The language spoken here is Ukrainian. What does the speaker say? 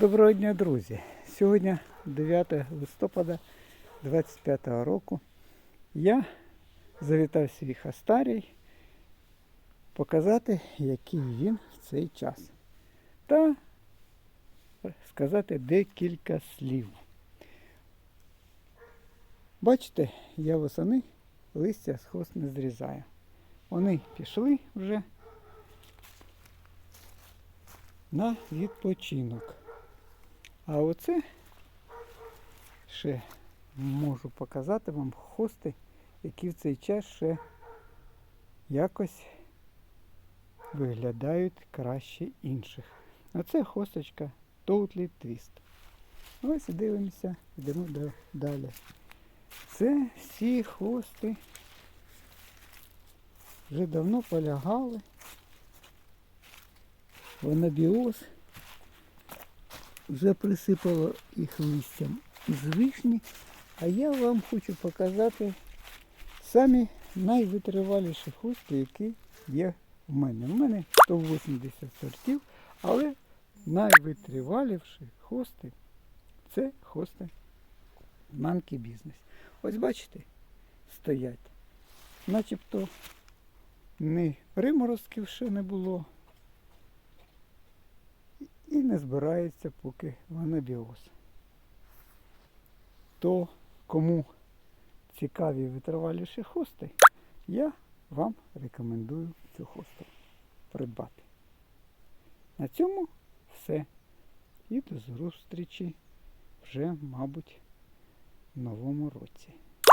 Доброго дня, друзі! Сьогодні 9 листопада 25 року. Я завітав свій хастарій показати, який він в цей час. Та сказати декілька слів. Бачите, я восени листя з хост не зрізаю. Вони пішли вже на відпочинок. А оце ще можу показати вам хости, які в цей час ще якось виглядають краще інших. Оце хосточка Toadlet Twist. Ось дивимося, йдемо далі. Це всі хости вже давно полягали в анабіоз вже присипало їх листям із вишні, а я вам хочу показати самі найвитриваліші хости, які є в мене. У мене 180 сортів, але найвитриваліші хости це хости манки бізнес. Ось бачите, стоять. Начебто не приморозків ще не було не збирається поки в анабіоз. То кому цікаві витриваліші хости, я вам рекомендую цю хосту придбати. На цьому все. І до зустрічі вже, мабуть, в новому році.